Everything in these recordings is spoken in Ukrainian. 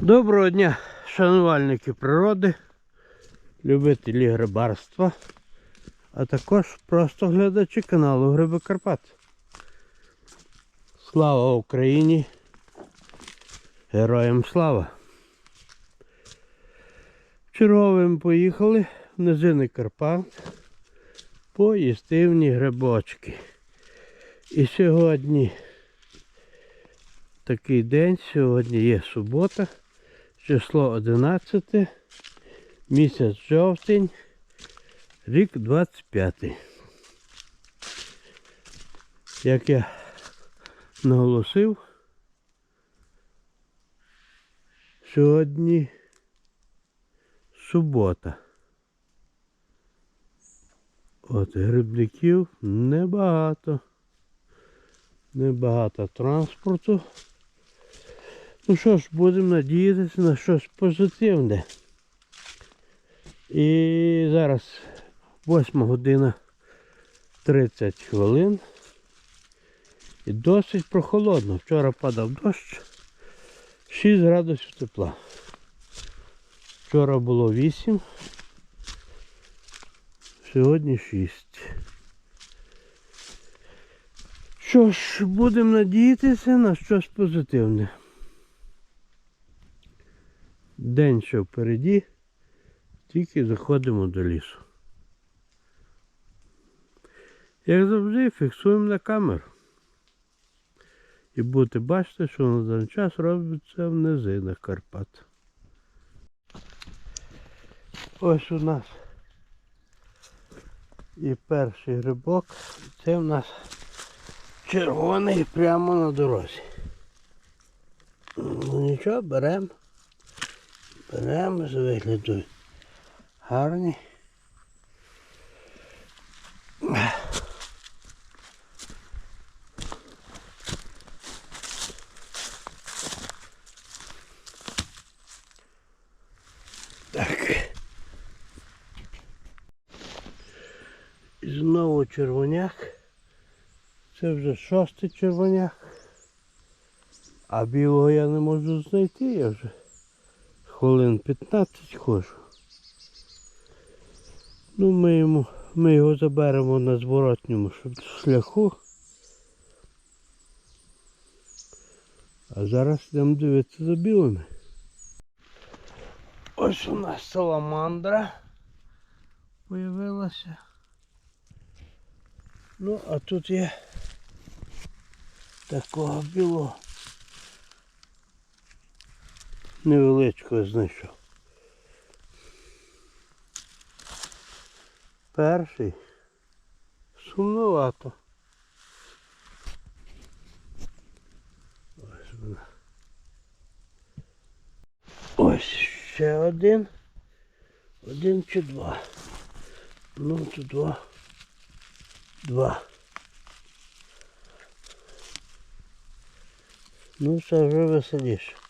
Доброго дня, шанувальники природи, любителі грибарства, а також просто глядачі каналу Гриби Карпат. Слава Україні! Героям слава! Черговим поїхали в низини Карпат по їстивні грибочки. І сьогодні такий день, сьогодні є субота, число 11, місяць жовтень, рік 25. Як я наголосив, сьогодні субота. От грибників небагато. Небагато транспорту. Ну що ж, будемо надіятися на щось позитивне. І зараз 8 година 30 хвилин. І досить прохолодно. Вчора падав дощ. 6 градусів тепла. Вчора було 8. Сьогодні 6. Що ж, будемо надіятися на щось позитивне. День ще впереді, тільки заходимо до лісу. Як завжди, фіксуємо на камеру. І будете бачити, що на даний час робиться в низинах Карпат. Ось у нас і перший грибок. Це у нас червоний прямо на дорозі. Ну нічого, беремо. Беремо з вигляду. Гарні. Так. І знову червоняк. Це вже шостий червоняк. А білого я не можу знайти, я вже хвилин 15 ходжу. Ну ми йому, ми його заберемо на зворотньому шляху. А зараз йдемо дивитися за білими. Ось у нас саламандра появилася. Ну, а тут є такого білого. Невеличкого знайшов. Перший. Сумновато. Ось вона. Ось ще один. Один чи два. Ну, тут два. Два. Ну, це вже веселіше.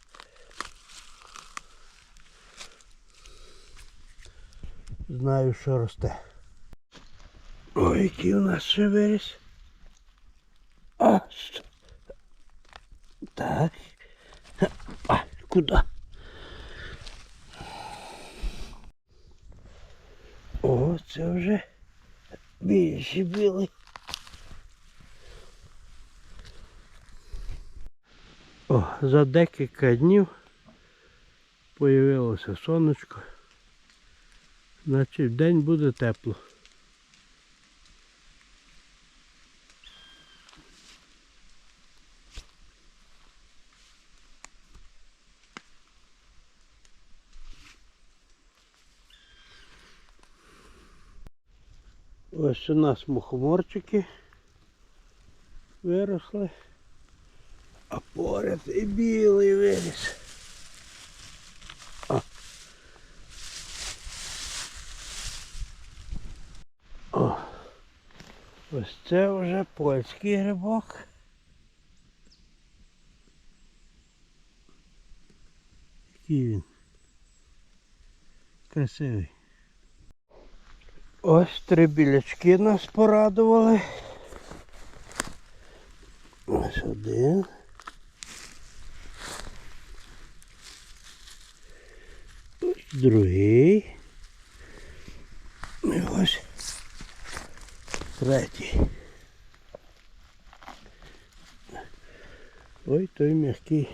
Знаю, що росте. Ой, який у нас ще виріс. А, що? Так. А, куди? О, це вже більші білий. О, за декілька днів появилося сонечко. Значить, в день буде тепло. Ось у нас мухоморчики виросли, а поряд і білий виріс. Ось це вже польський грибок. Який він? Красивий. Ось три білячки нас порадували. Ось один. Ось другий. І ось третій. Ой, той м'який.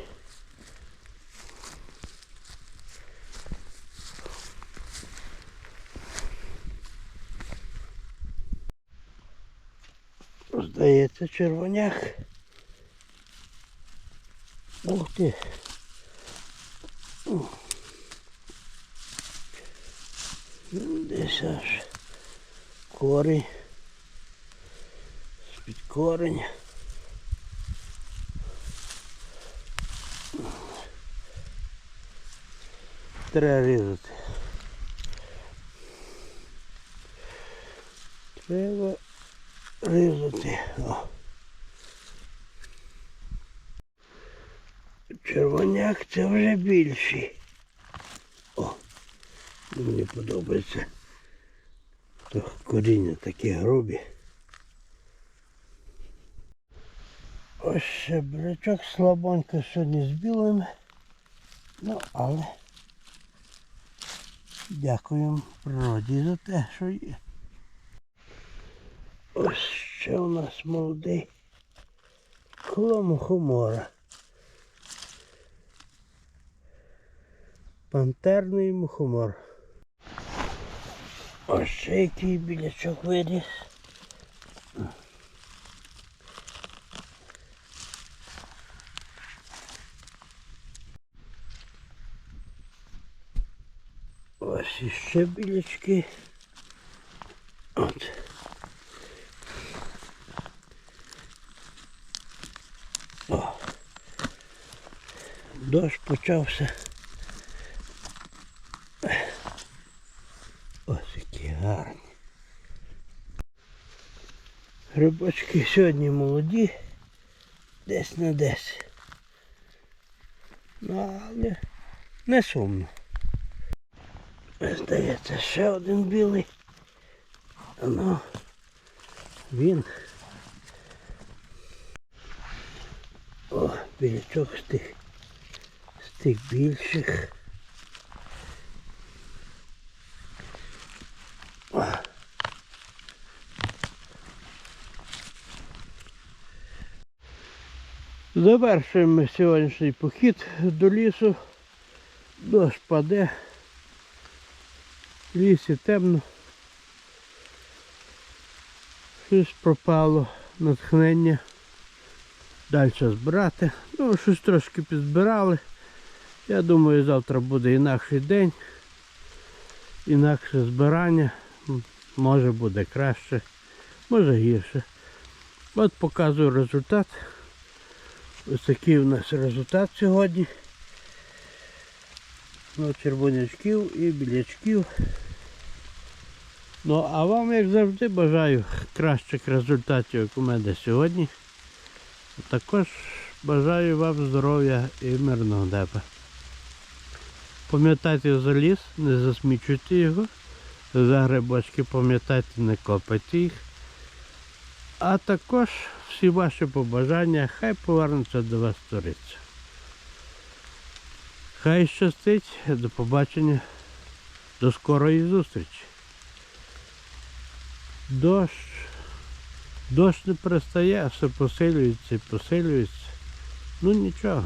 Здається, червоняк. Ух ти. Десь аж корінь. З-під корень. Треба різати. Треба різати. О. Червоняк це вже більший. О, мені подобається. То коріння такі грубі. Ось ще брячок слабонько сьогодні з білими. Ну, але дякуємо природі за те, що є. Ось ще у нас молодий хломохомора. Пантерний мухомор. Ось ще який білячок виріс. Ось іще білячки. От. О. Дощ почався. Ось які гарні. Грибочки сьогодні молоді, десь на десь. Ну, але не сумно. Здається, ще один білий. Ну, він. О, білячок з тих, з тих більших. Завершуємо сьогоднішній похід до лісу. Дощ паде. Лісі темно. Щось пропало, натхнення. Далі збирати. Ну, щось трошки підзбирали. Я думаю, завтра буде інакший день. Інакше збирання. Може буде краще, може гірше. От показую результат. Ось такий у нас результат сьогодні. Ну, червонячків і білячків. Ну, а вам, як завжди, бажаю кращих результатів, як у мене сьогодні. Також бажаю вам здоров'я і мирного неба. Пам'ятайте за ліс, не засмічуйте його. За грибочки пам'ятайте, не копайте їх. А також всі ваші побажання хай повернуться до вас сториця. Хай щастить, до побачення, до скорої зустрічі. Дощ, дощ не перестає, все посилюється і посилюється. Ну нічого.